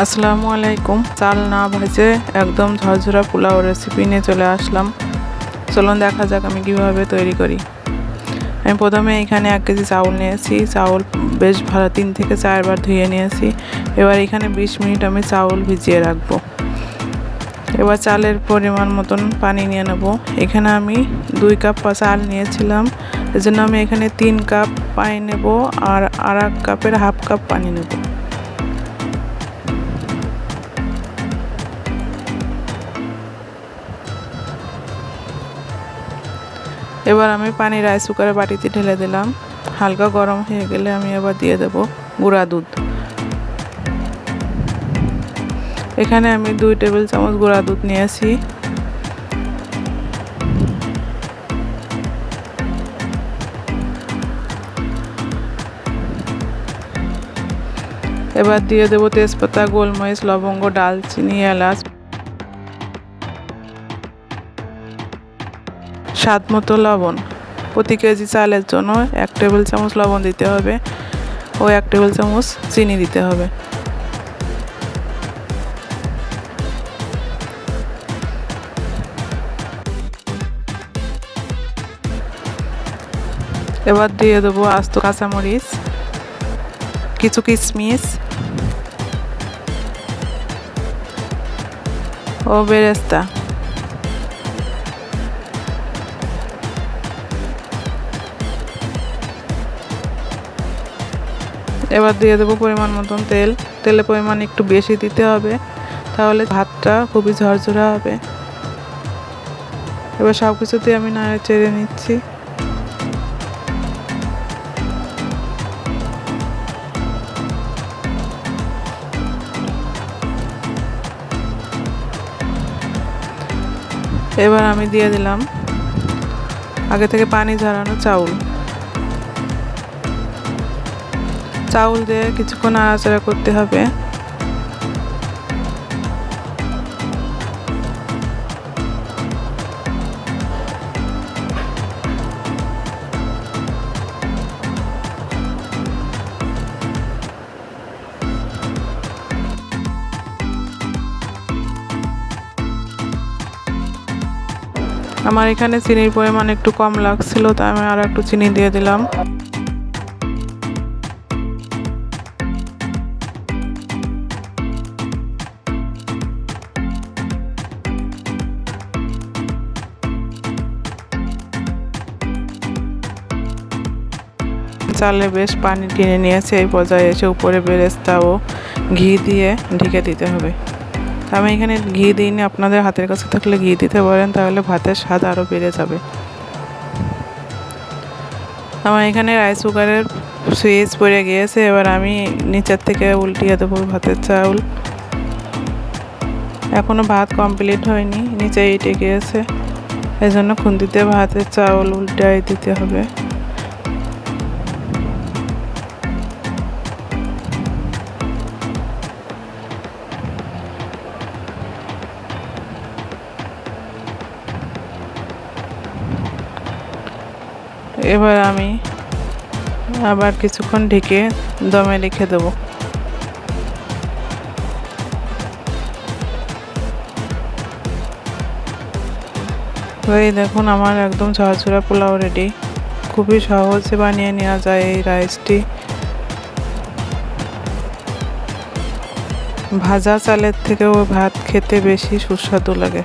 আসসালামু আলাইকুম। চাল না ভেজে একদম ঝরঝরা পোলাও রেসিপি নিয়ে চলে আসলাম। চলুন দেখা যাক আমি কীভাবে তৈরি করি। আমি প্রথমে এখানে এক কেজি চাউল নিয়েছি। চাউল বেশ ভালো তিন থেকে চারবার ধুয়ে নিয়েছি। এবার এখানে বিশ মিনিট আমি চাউল ভিজিয়ে রাখব। এবার চালের পরিমাণ মতন পানি নিয়ে নেব। এখানে আমি দুই কাপ চাল নিয়েছিলাম। এজন্য আমি এখানে তিন কাপ পানি নেব আর আর এক কাপের হাফ কাপ পানি নেব। এবার আমি পানি রাইস কুকারে বাটিতে ঢেলে দিলাম। হালকা গরম হয়ে গেলে আমি এবার দিয়ে দেব গুঁড়া দুধ। এখানে আমি দুই টেবিল চামচ গুঁড়া দুধ নিয়েছি। এবার দিয়ে দেবো তেজপাতা, গোলমরিচ, লবঙ্গ, ডালচিনি, এলাচ। স্বাদ মতো লবণ। প্রতি কেজি চালের জন্য এক টেবিল চামচ লবণ দিতে হবে ও এক টেবিল চামচ চিনি দিতে হবে। এবার দিয়ে দেবো আস্ত কাঁচামরিচ, কিছু কিশমিশ ও বেরেস্তা। এবার দিয়ে দেবো পরিমাণ মতন তেল। তেলের পরিমাণ একটু বেশি দিতে হবে, তাহলে ভাতটা খুবই ঝরঝরা হবে। এবার সব কিছুতে আমি নাড়ে চেড়ে নিচ্ছি। এবার আমি দিয়ে দিলাম আগে থেকে পানি ঝরানো চাউল। চাউল দিয়ে কিছুক্ষণ নাড়াচাড়া করতে হবে। আমার এখানে চিনির পরিমাণ একটু কম লাগছিল, তাই আমি আর একটু চিনি দিয়ে দিলাম। চালে বেশ পানি টেনে নিয়েছে। এই পর্যায়ে এসে উপরে বেরেস্তা ও ঘি দিয়ে ঢেকে দিতে হবে। আমি এখানে ঘি দিইনি, আপনাদের হাতের কাছে থাকলে ঘি দিতে পারেন, তাহলে ভাতের স্বাদ আরও বেড়ে যাবে। আমার এখানে রাইস কুকারের সুইচ পড়ে গিয়েছে, এবার আমি নিচের থেকে উল্টিয়ে দেবো ভাতের চাউল। এখনও ভাত কমপ্লিট হয়নি নিচে ইটে গিয়েছে। এই জন্য খুন্তিতে ভাতের চাউল উল্টাই দিতে হবে। এবার আমি আবার কিছুক্ষণ ঢেকে দমে রেখে দেবো। এই দেখুন, আমার একদম ঝরঝরা পোলাও রেডি খুবই সহজে বানিয়ে নেওয়া যায় এই রাইসটি ভাজা চালের থেকেও ভাত খেতে বেশি সুস্বাদু লাগে।